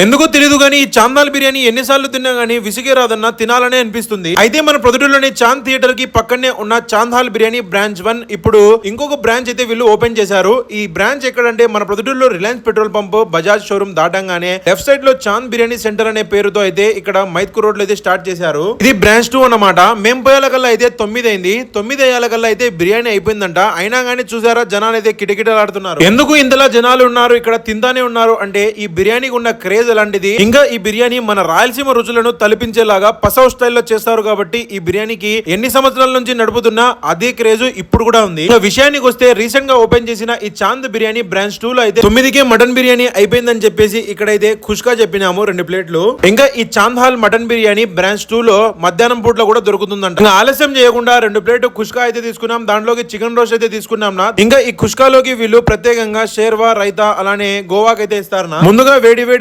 ఎందుకో తెలియదు కానీ ఈ చాందాల్ బిర్యానీ ఎన్నిసార్లు తిన్నా గానీ విసిగే రాదన్న తినాలనే అనిపిస్తుంది. అయితే మన ప్రొద్దుటూరులోని చాంద్ థియేటర్కి పక్కనే ఉన్న చాందాల్ బిర్యానీ బ్రాంచ్ వన్ ఇప్పుడు ఇంకొక బ్రాంచ్ అయితే వీళ్ళు ఓపెన్ చేశారు. ఈ బ్రాంచ్ ఎక్కడంటే మన ప్రొద్దుటూరులో Reliance petrol pump Bajaj showroom దాటంగానే left సైడ్లో చాంద్ బిర్యానీ సెంటర్ అనే పేరుతో అయితే ఇక్కడ మైత్కూర్ రోడ్లో అయితే స్టార్ట్ చేశారు. ఇది బ్రాంచ్ టూ అన్నమాట. మేము పోయేల కల్లా అయితే తొమ్మిది అయింది. తొమ్మిది అయ్యాల కల్లా అయితే బిర్యానీ అయిపోయిందంట. అయినా గానీ చూసారా జనాలు అయితే కిటకిటలాడుతున్నారు. ఎందుకు ఇంతలా జనాలు ఉన్నారు ఇక్కడ తిందానే ఉన్నారు అంటే ఈ బిర్యానీకి ఉన్న క్రేజ్ అలాంటిది ఇంకా ఈ బిర్యానీ మన రాయలసీమ రుచులను తలపించేలాగా పసవ్ స్టైల్లో చేస్తారు కాబట్టి ఈ బిర్యానీకి ఎన్ని సంవత్సరాల నుంచి నడుపుతున్నా అదే క్రేజ్ ఇప్పుడు కూడా ఉంది. విషయానికి వస్తే రీసెంట్గా ఓపెన్ చేసిన ఈ చాంద్ బిర్యానీ బ్రాంచ్ టూ లో అయితే తొమ్మిదికే మటన్ బిర్యానీ అయిపోయిందని చెప్పేసి ఇక్కడైతే ఖుష్గా చెప్పినాము రెండు ప్లేట్లు. ఇంకా ఈ Chand hall mutton biryani branch two లో మధ్యాహ్నం పూట్లో కూడా దొరుకుతుందంట. ఇంకా ఆలస్యం చేయకుండా రెండు ప్లేట్ ఖుష్కా అయితే తీసుకున్నాం. దాంట్లోకి చికెన్ రోస్ట్ అయితే తీసుకున్నాం నా. ఇంకా ఈ ఖుష్కాలోకి వీళ్ళు ప్రత్యేకంగా షేర్వా రైతా అలానే గోవాకి అయితే ఇస్తారు ముందుగా వేడి వేడి